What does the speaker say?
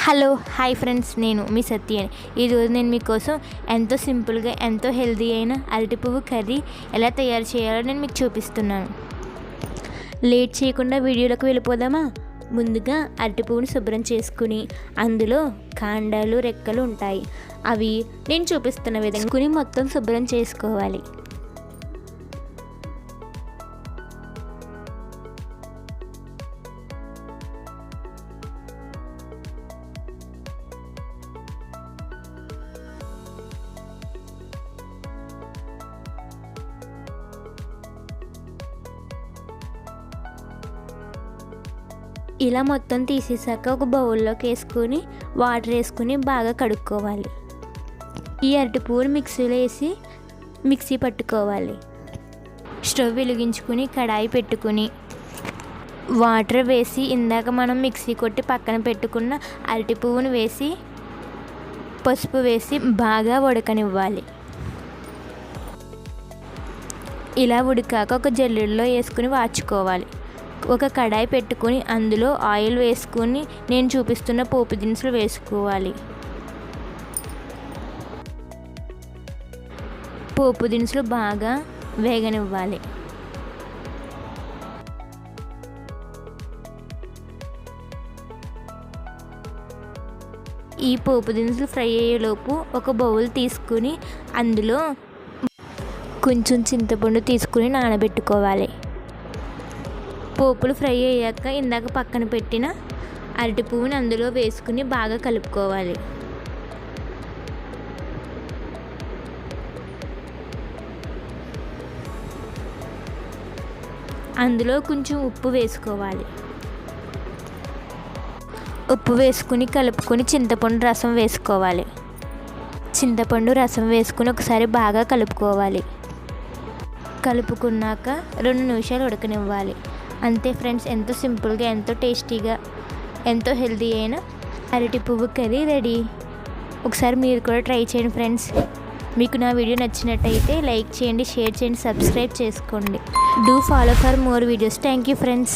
Hello hi friends నేను మీ సత్య ఈరోజు నేను మీకోసం ఎంతో సింపుల్గా ఎంతో హెల్దీ అయిన అరటి పువ్వు కర్రీ ఎలా తయారు చేయాలో నేను మీకు చూపిస్తున్నాను. లేట్ చేయకుండా వీడియోలోకి వెళ్ళిపోదామా? ముందుగా అరటి పువ్వుని శుభ్రం చేసుకుని అందులో కాండాలు రెక్కలు ఉంటాయి. అవి నేను చూపిస్తున్న విధంగా కుని మొత్తం శుభ్రం చేసుకోవాలి. ఇలా మొత్తం తీసేసాక ఒక బౌల్లోకి వేసుకొని వాటర్ వేసుకుని బాగా కడుక్కోవాలి. ఈ అరటి పువ్వుని మిక్సీలో వేసి మిక్సీ పట్టుకోవాలి. స్టవ్ వెలిగించుకుని కడాయి పెట్టుకుని వాటర్ వేసి ఇందాక మనం మిక్సీ కొట్టి పక్కన పెట్టుకున్న అరటి పువ్వును వేసి పసుపు వేసి బాగా ఉడకనివ్వాలి. ఇలా ఉడికాక ఒక జల్లుల్లో వేసుకుని వాచుకోవాలి. ఒక కడాయి పెట్టుకొని అందులో ఆయిల్ వేసుకొని నేను చూపిస్తున్న పోపు దినుసులు వేసుకోవాలి. పోపు దినుసులు బాగా వేగనివ్వాలి. ఈ పోపు దినుసులు ఫ్రై అయ్యేలోపు ఒక బౌల్ తీసుకుని అందులో కొంచెం చింతపండు తీసుకుని నానబెట్టుకోవాలి. పోపులు ఫ్రై అయ్యాక ఇందాక పక్కన పెట్టిన అరటి పువ్వుని అందులో వేసుకుని బాగా కలుపుకోవాలి. అందులో కొంచెం ఉప్పు వేసుకోవాలి. ఉప్పు వేసుకుని కలుపుకొని చింతపండు రసం వేసుకోవాలి. చింతపండు రసం వేసుకుని ఒకసారి బాగా కలుపుకోవాలి. కలుపుకున్నాక రెండు నిమిషాలు ఉడకనివ్వాలి. అంతే ఫ్రెండ్స్ ఎంతో సింపుల్గా ఎంతో టేస్టీగా ఎంతో హెల్దీ అయిన అరటి పువ్వు కర్రీ రెడీ. ఒకసారి మీరు కూడా ట్రై చేయండి ఫ్రెండ్స్. మీకు నా వీడియో నచ్చినట్టయితే లైక్ చేయండి షేర్ చేయండి సబ్స్క్రైబ్ చేసుకోండి. Do follow for more videos. Thank you friends.